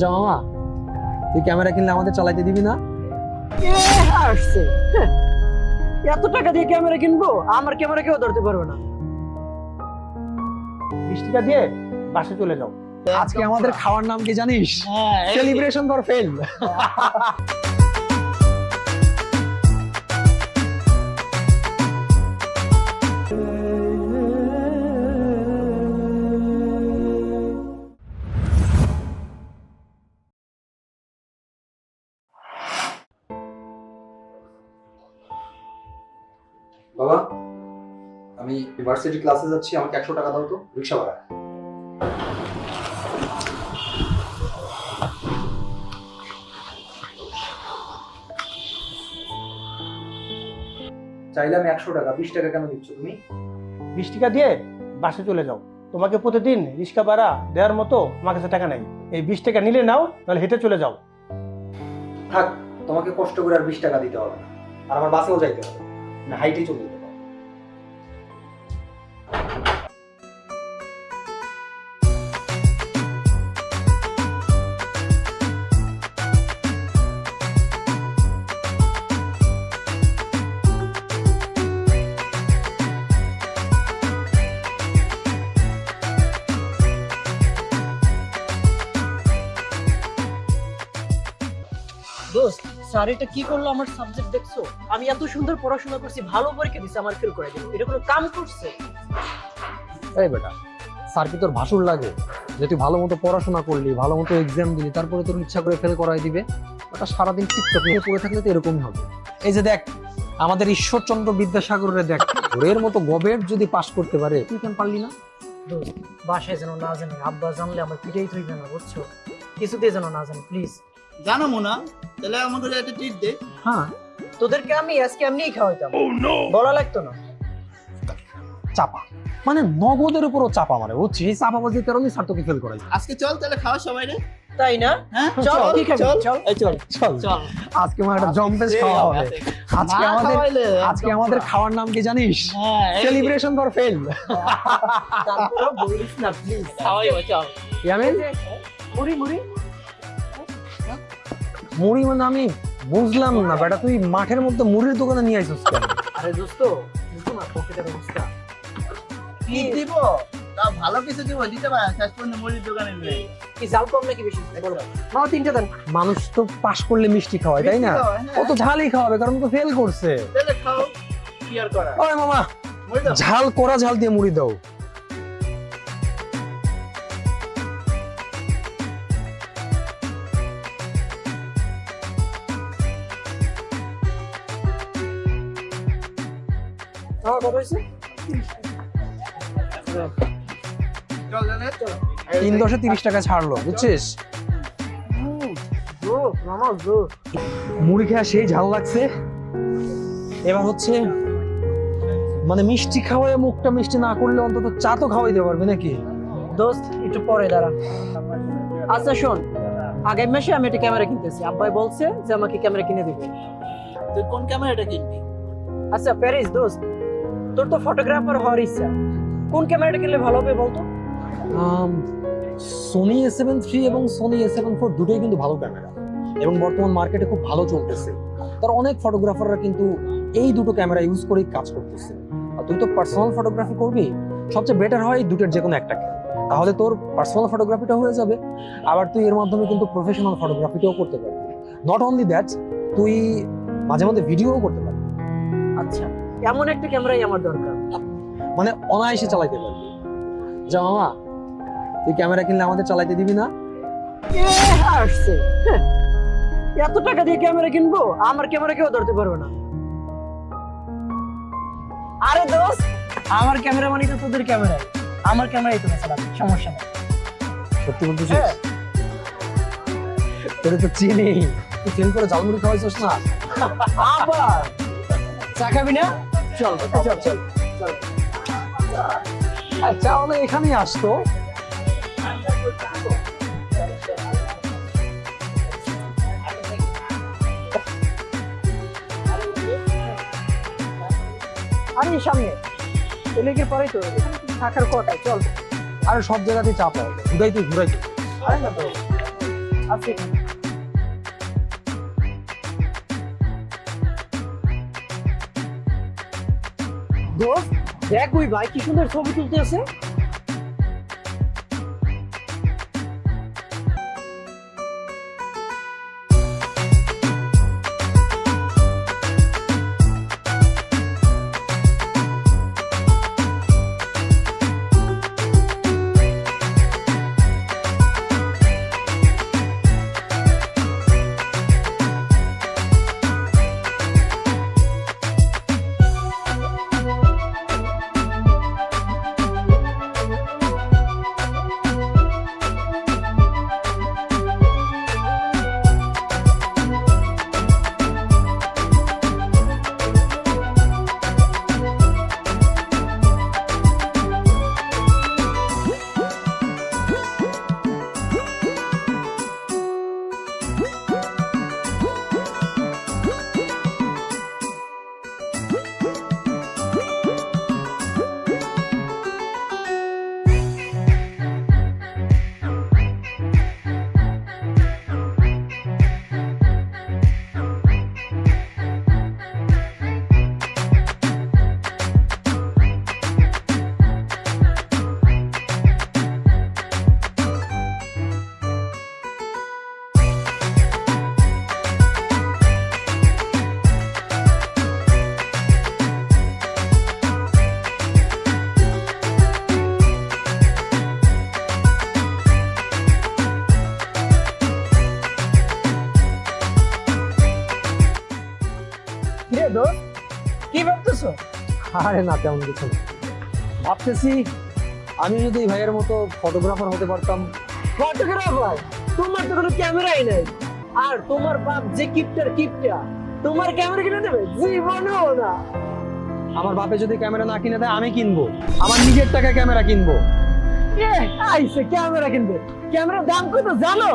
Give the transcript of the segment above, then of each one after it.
যা মামা। তুই ক্যামেরা কিনলে আমাদের চালাইতে দিবি না? এ আসছে হ্যাঁ। এত টাকা দিয়ে ক্যামেরা কিনবো? আমার ক্যামেরা কেউ ধরতে পারবে না। বিশ টাকা দিয়ে বাসে চলে যাও। আজকে আমাদের খাওয়ার নাম কি জানিস? সেলিব্রেশন ফর ফেল আমি ইউনিভার্সিটি ক্লাসে যাচ্ছি আমাকে একশো টাকা দাও তো রিক্সা ভাড়া। একশো টাকা বিশ টাকা কেন দিচ্ছ তুমি? বিশ টাকা দিয়ে বাসে চলে যাও। তোমাকে প্রতিদিন রিক্সা ভাড়া দেওয়ার মতো আমার কাছে টাকা নেই। এই বিশ টাকা নিলে নাও তাহলে হেঁটে চলে যাও। থাক তোমাকে কষ্ট করে আর বিশ টাকা দিতে হবে না। আর আমার বাসেও যাইতে হবে না। হাইটেই চলে যেতে হবে দোস্ত স্যার এটা কি করল আমার সাবজেক্ট দেখছ? আমি এত সুন্দর পড়াশোনা করছি ভালো পরীক্ষা দিছি আমার ফেল করে দিল। এটা কোনো কাম করছে? এই বেটা স্যার কি তোর ভাসুর লাগে? যে তুই ভালো মতো পড়াশোনা করলি ভালো মতো এক্সাম দিলি তারপরে তোর ইচ্ছা করে ফেল করাই দিবে ওটা সারাদিন টিকটক নিয়ে পড়ে থাকলে তো এরকমই হবে। এই যে দেখ আমাদের ঈশ্বরচন্দ্র বিদ্যাসাগরের দেখ ওর মতো গবেট যদি পাশ করতে পারে তুই কেন পারলি না? বাসায় যেন না জানে আব্বা জানলে আমার পিটাই থইবে না বুঝছ? কিছুতেই যেন না জানি প্লিজ জানো মোনা তাহলে আমাকে একটা ট্রিট দে। হ্যাঁ। তোদেরকে আমি আজকে এমনিই খাওয়াইতাম। বলা লাগতো না। চাপা। মানে নগদের উপরও চাপা মানে বুঝছিস? এই চাপাবাজির কারণে স্যার তোকে ফেল করাই। আজকে চল তাহলে খাওয়া সবাই রে। তাই না? হ্যাঁ চল কি খাবি? চল। চল। এই চল চল। চল আজকে আমার একটা জম্পেস খাওয়া হবে। আজকে আমাদের আজকে আমাদের খাওয়ার নাম কি জানিস? হ্যাঁ সেলিব্রেশন ফর ফেল তারপরেও বলিস না প্লিজ খাওয়াই চল। ইয়ামিন? মুড়ি মুড়ি। মুড়ি মানে আমি বুঝলাম না বেটা তুই মাঠের মধ্যে মুড়ির দোকানে নিয়ে আইছিস কেন? আরে দোস্ত না পকেটের অবস্থা কি দিব? তা ভালো কিছু দিব দিতে পারে শেষ পর্যন্ত মুড়ির দোকানে নেই কি জাল কম নাকি বেশি? বলো। মাও তিনটে দেন। মানুষ তো পাস করলে মিষ্টি খাওয়ায় তাই না? ও তো ঝালই খাওয়াবে কারণ তো ফেল করছে। তাহলে খাও কি আর করা ওই মামা ঝাল করা ঝাল দিয়ে মুড়ি দাও। হ্যাঁ কত হয়েছে? চল তাহলে চল তিন দশে তিরিশ টাকা ছাড়লো বুঝছিস? মুড়ি খেয়ে সেই ঝাল লাগছে। এবার হচ্ছে মানে মিষ্টি খাওয়ায় মুখটা মিষ্টি না করলে অন্তত চা তো খাওয়াই খাওয়াইতে পারবে নাকি? দোস্ত একটু পরে দাঁড়া। আচ্ছা শোন আগের মাসে আমি একটা ক্যামেরা কিনতেছি। আব্বাই বলছে যে আমাকে ক্যামেরা কিনে দিবে। তুই কোন ক্যামেরাটা কিনবি? আচ্ছা প্যারিস দোস্ত। তোর তো ফটোগ্রাফার হওয়ার ইচ্ছা। কোন ক্যামেরাটা কিনলে ভালো হবে বলতো? সোনি এ সেভেন থ্রি এবং সোনি এ সেভেন ফোর দুটোই কিন্তু ভালো ক্যামেরা এবং বর্তমান মার্কেটে খুব ভালো চলতেছে। তার অনেক ফটোগ্রাফাররা কিন্তু এই দুটো ক্যামেরা ইউজ করেই কাজ করতেছে। আর তুই তো পার্সোনাল ফটোগ্রাফি করবি, সবচেয়ে বেটার হয় এই দুটোর যে কোনো একটা তাহলে তোর পার্সোনাল ফটোগ্রাফিটা হয়ে যাবে। আবার তুই এর মাধ্যমে কিন্তু প্রফেশনাল ফটোগ্রাফিটাও করতে পারবি। নট অনলি দ্যাট তুই মাঝে মাঝে ভিডিওও করতে পারবি। এমন একটা ক্যামেরাই আমার দরকার। মানে অনায়াসে চালাইতে পারবি। যা মামা তুই ক্যামেরা কিনলে আমাদের চালাইতে দিবি না? আসছে। হ্যাঁ। এত টাকা দিয়ে ক্যামেরা কিনবো? আমার ক্যামেরা কেউ ধরতে পারবে না। আরে দোস্ত আমার ক্যামেরা মানে তো তোদের ক্যামেরা। আমার ক্যামেরাই তো চালাবে সমস্যা নেই। সত্যি বলতেছিস হ্যাঁ। তোরে তো চিনি। তুই ফেল করে জালমুড়ি খাওয়াইছিস না? আবার। চা খাবি না? চল চল চল। মানে এখানেই আসতো। আরে সামনে। এলাকের পরেই তো থাকার কথা। চল। আর, সব জায়গাতে চাপ হয়। ঘুরাই তুই ঘুরাই তুই। আরে না আছে দেখ ওই ভাই কি সুন্দর ছবি তুলতে আছে। কিরে দোস্ত কি ভাবতেছো? আরে না তেমন কিছু না। ভাবতেছি আমি যদি এই ভাইয়ের মতো ফটোগ্রাফার হতে পারতাম। ফটোগ্রাফার তোমার তো কোনো ক্যামেরাই নাই। আর তোমার বাপ যে কিপটার কিপটা তোমার ক্যামেরা কিনে দেবে? জীবনেও না। আমার বাপে যদি ক্যামেরা না কিনে দেয় আমি কিনবো। আমার নিজের টাকায় ক্যামেরা কিনবো। আইসে ক্যামেরা কিনবে। ক্যামেরার দাম কত জানো?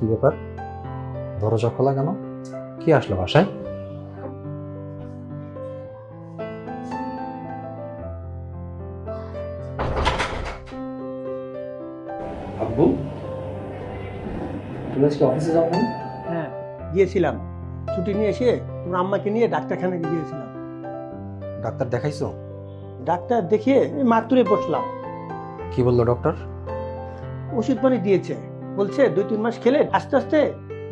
কি ব্যাপার? দরজা খোলা কেন? কি আসলো বাসায়? আব্বু? তুমি আজকে অফিসে যাও হ্যাঁ গিয়েছিলাম। ছুটি নিয়ে এসে তোমার আম্মাকে নিয়ে ডাক্তারখানায় গিয়েছিলাম। ডাক্তার দেখাইছো? ডাক্তার দেখিয়ে মাত্রে বসলাম। কি বলল ডক্টর? ওষুধ পানি দিয়েছে। বলছে দুই তিন মাস খেলে আস্তে আস্তে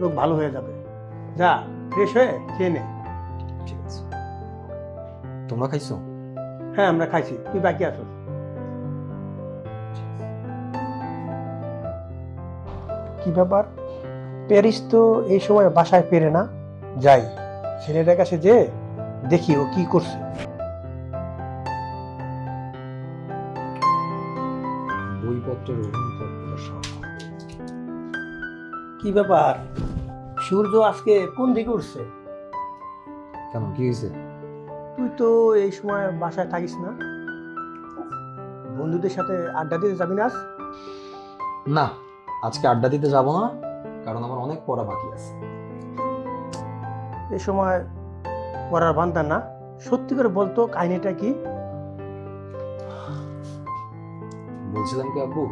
রোগ ভালো হয়ে যাবে। যা ফ্রেশ হয়ে খেয়ে নে। ঠিক আছে। তোমরা খাইছো? হ্যাঁ আমরা খাইছি। তুই বাকি আছো। কি ব্যাপার? প্যারিস তো এই সময় বাসায় ফেরে না। যাই ছেলেটার কাছে যে দেখি ও কি করছে। বইপত্রের অভিজ্ঞতা কি ব্যাপার? সূর্য আজকে কোন দিকে উঠছে? কেন কি হয়েছে? তুই তো এই সময় বাসায় থাকিস না। বন্ধুদের সাথে আড্ডা দিতে যাবি না আজ? না আজকে আড্ডা দিতে যাব না কারণ আমার অনেক পড়া বাকি আছে। এই সময় পড়ার বান্ধা না। সত্যি করে বলতো কাহিনীটা কি? বলছিলাম কি আব্বু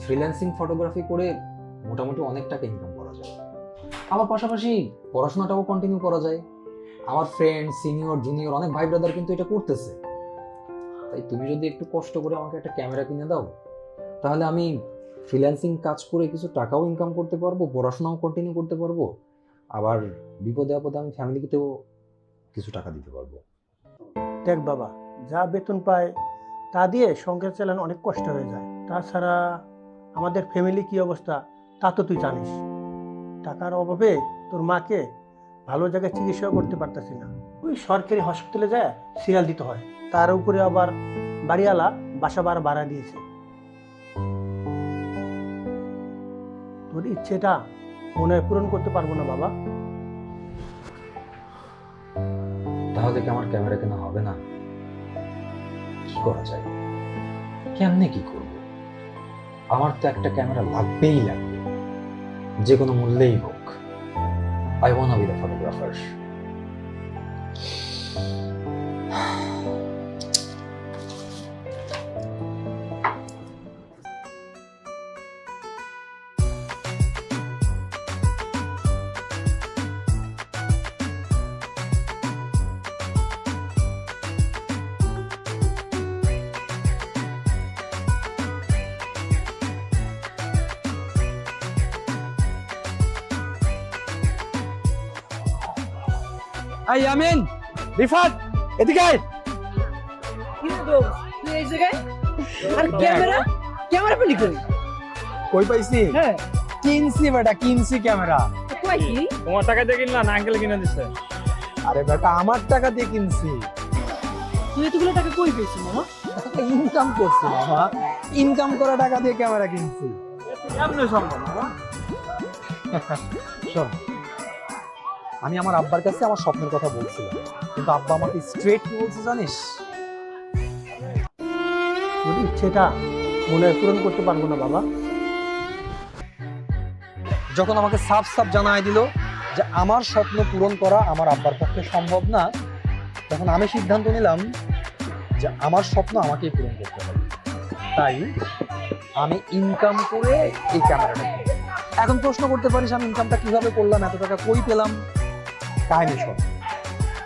ফ্রিল্যান্সিং ফটোগ্রাফি করে মোটামুটি অনেক টাকা ইনকাম করা যায়। আবার পাশাপাশি পড়াশোনাটাও কন্টিনিউ করা যায়। আমার ফ্রেন্ড সিনিয়র জুনিয়র অনেক ভাই ব্রাদার কিন্তু এটা করতেছে। তাই তুমি যদি একটু কষ্ট করে আমাকে একটা ক্যামেরা কিনে দাও, তাহলে আমি ফ্রিল্যান্সিং কাজ করে কিছু টাকাও ইনকাম করতে পারব, পড়াশোনাও কন্টিনিউ করতে পারব। আবার বিপদে আপদে আমি ফ্যামিলিকেও কিছু টাকা দিতে পারব। দেখ বাবা, যা বেতন পায় তা দিয়ে সংসার চালানো অনেক কষ্ট হয়ে যায়। তাছাড়া আমাদের ফ্যামিলি কি অবস্থা? তা তো তুই জানিস। টাকার অভাবে তোর মাকে ভালো জায়গায় চিকিৎসা করতে পারতেছি না। ওই সরকারি হসপিটালে যায় সিরিয়াল দিতে হয়। তার উপরে আবার বাড়িওয়ালা বাসা ভাড়া ভাড়া দিয়েছে। তোর ইচ্ছেটা মনে হয় পূরণ করতে পারব না বাবা। তাহলে কি আমার ক্যামেরা কেনা হবে না? কি করা যায়? কেমনে কি করব? আমার তো একটা ক্যামেরা লাগবেই লাগবে। যে কোনো মূল্যেই হোক I want be the photographer I Amin. Rifat এদিকে আয়। তুই এই জায়গায়? আর ক্যামেরা? ক্যামেরা পেলি কই? কই পাইছি? হ্যাঁ। কিনছি বেটা কিনছি ক্যামেরা। কই কি? তোমার টাকা দিয়ে কিনলা না আঙ্কেল কিনে দিচ্ছে আরে বেটা আমার টাকা দিয়ে কিনছি। তুই এতগুলো টাকা কই পেয়েছিস মামা? ইনকাম করছি মামা। ইনকাম করা টাকা দিয়ে ক্যামেরা কিনছি। কেমনে সম্ভব মামা? শোন আমি আমার আব্বার কাছে আমার স্বপ্নের কথা বলছিলাম। কিন্তু আব্বা আমাকে স্ট্রেট কি বলছে জানিস? ইচ্ছেটা মনে পূরণ করতে পারব না বাবা। যখন আমাকে সাফ সাফ জানায় দিল যে আমার স্বপ্ন পূরণ করা আমার আব্বার পক্ষে সম্ভব না, তখন আমি সিদ্ধান্ত নিলাম যে আমার স্বপ্ন আমাকেই পূরণ করতে হবে। তাই আমি ইনকাম করে এই ক্যামেরাটা এখন প্রশ্ন করতে পারিস, আমি ইনকামটা কীভাবে করলাম, এত টাকা কই পেলাম? কাহিনী শোন।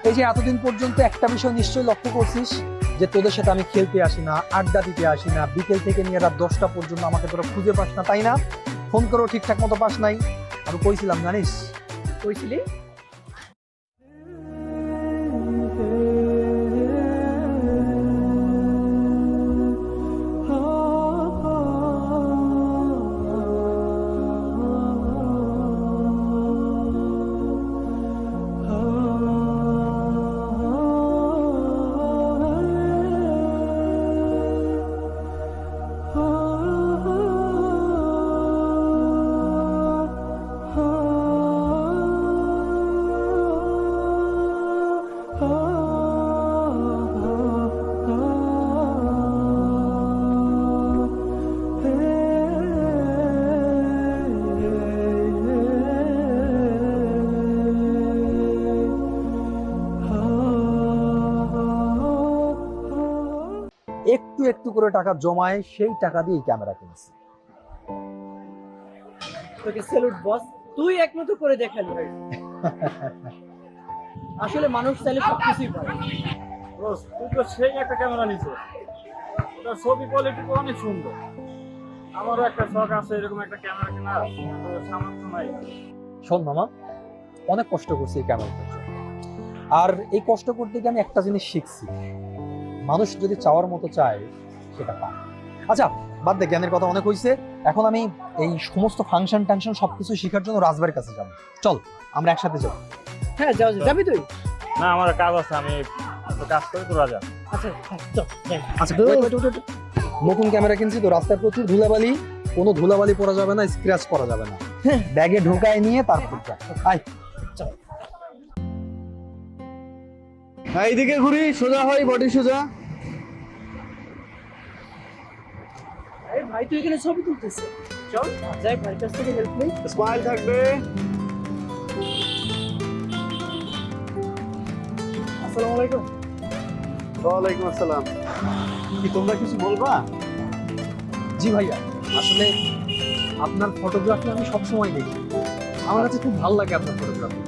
এই যে এতদিন পর্যন্ত একটা বিষয় নিশ্চয়ই লক্ষ্য করছিস? যে তোদের সাথে আমি খেলতে আসি না, আড্ডা দিতে আসি না, বিকেল থেকে নিয়ে রাত দশটা পর্যন্ত আমাকে তোরা খুঁজে পাস না, তাই না? ফোন করেও ঠিকঠাক মতো পাস নাই। আমি কইছিলাম, জানিস? কইছিলি? একটু করে টাকা জমায় সেই টাকা দিয়ে ক্যামেরা কিনছি। তোকে স্যালুট বস তুই একমতো করে দেখালি আসলে মানুষ চাইলে সবকিছুই পারে রোজ তুই তো সেই একটা ক্যামেরা নিছিস ওটার ছবি কোয়ালিটি অনেক সুন্দর। আমারও একটা শখ আছে এরকম একটা ক্যামেরা কেনার। তো সামর্থ্য নাই। শোন মামা অনেক কষ্ট করছি এই ক্যামেরাটার জন্য। আর এই কষ্ট করতে গিয়ে আমি একটা জিনিস শিখছি। মানুষ যদি চাওয়ার মতো চায় সেটা পায়। আচ্ছা বাদ দে জ্ঞানের কথা অনেক হয়েছে এখন আমি এই সমস্ত ফাংশন টাংশন সবকিছু শেখার জন্য রাজবাড়ির কাছে যাব। চল আমরা একসাথে যাব হ্যাঁ যাও যাও। যাবি তুই? না আমার কাজ আছে আমি কাজ করি তো রাজা আচ্ছা হ্যাঁ, চল আচ্ছা. নতুন ক্যামেরা কিনছি তো রাস্তায় প্রচুর ধুলাবালি কোনো ধুলাবালি পড়া যাবে না স্ক্র্যাচ করা যাবে না। ব্যাগে ঢোকায় নিয়ে তারপর যা। আয়। হ্যাঁ এইদিকে ঘুরি সোজা হয় বডি সোজা। ভাই তুই এখানে ছবি তুলতেছে চল যাই ভাইয়ের কাছ থেকে হেল্প নেই। স্মাইল থাকবে। আসসালামু আলাইকুম। ওয়ালাইকুম আসসালাম। কি তোমরা কিছু বলবা? জি ভাইয়া আসলে আপনার ফটোগ্রাফি আমি সবসময় দেখি। আমার কাছে খুব ভালো লাগে আপনার ফটোগ্রাফি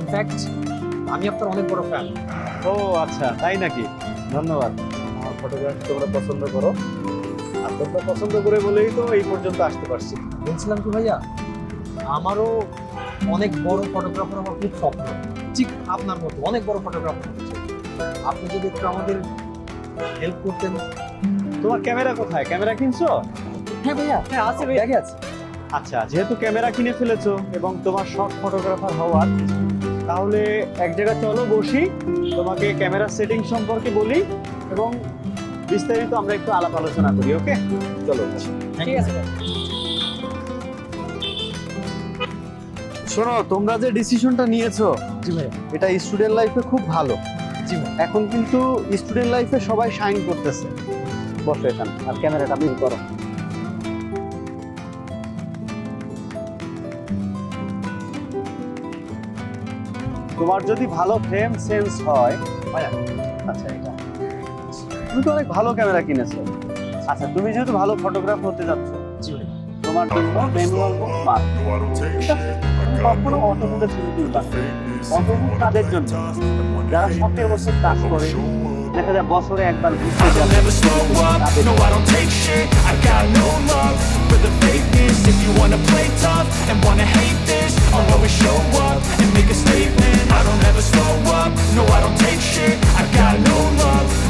ইনফ্যাক্ট আমি আপনার অনেক বড় ফ্যান ও আচ্ছা তাই নাকি? ধন্যবাদ। আমার ফটোগ্রাফি তোমরা পছন্দ করো। তোমরা পছন্দ করে বলেই তো এই পর্যন্ত আসতে পারছি। বলছিলাম কি ভাইয়া আমারও অনেক বড় ফটোগ্রাফার আমার খুব স্বপ্ন। ঠিক আপনার মতো অনেক বড় ফটোগ্রাফার হতে চাই। আপনি যদি একটু আমাদের হেল্প করতেন। তোমার ক্যামেরা কোথায়? ক্যামেরা কিনছো? হ্যাঁ ভাইয়া হ্যাঁ আছে ভাই ব্যাগে আছে? আচ্ছা যেহেতু ক্যামেরা কিনে ফেলেছো এবং তোমার শখ ফটোগ্রাফার হওয়ার তাহলে এক জায়গায় চলো বসি তোমাকে ক্যামেরা সেটিং সম্পর্কে বলি এবং বিস্তারিত আমরা একটু আলাপ আলোচনা করি ওকে? চলো। ঠিক আছে। শোনো তোমরা যে ডিসিশনটা নিয়েছো জি ভাই এটা স্টুডেন্ট লাইফে খুব ভালো। জি ভাই এখন কিন্তু স্টুডেন্ট লাইফে সবাই শাইন করতেছে। বসো এখানে আর ক্যামেরাটা মিল করো। তোমার যদি ভালো ফ্রেম সেন্স হয় তুমি তো অনেক ভালো ক্যামেরা কিনেছো আচ্ছা তুমি যেহেতু ভালো ফটোগ্রাফ হতে যাচ্ছ তোমার জন্য ম্যানুয়াল বুক কখনো অটোমোডে ছবি তুলবা অটোমোড তাদের জন্য যারা শখের বছর কাজ করে দেখা যায় বছরে একবার ঘুরতে যাবে I don't ever slow up, no I don't take shit I got no love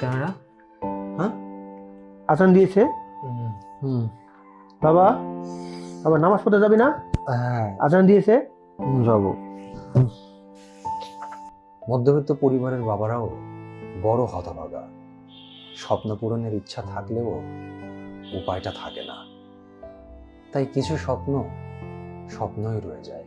Camera আসান দিয়েছে। হুম। বাবা নামাজ পড়তে যাবি না? হ্যাঁ। আজান দিয়েছে। যাব। মধ্যবিত্ত পরিবারের বাবারাও বড় হতভাগা। স্বপ্ন পূরণের ইচ্ছা থাকলেও উপায়টা থাকে না। তাই কিছু স্বপ্ন স্বপ্নই রয়ে যায়।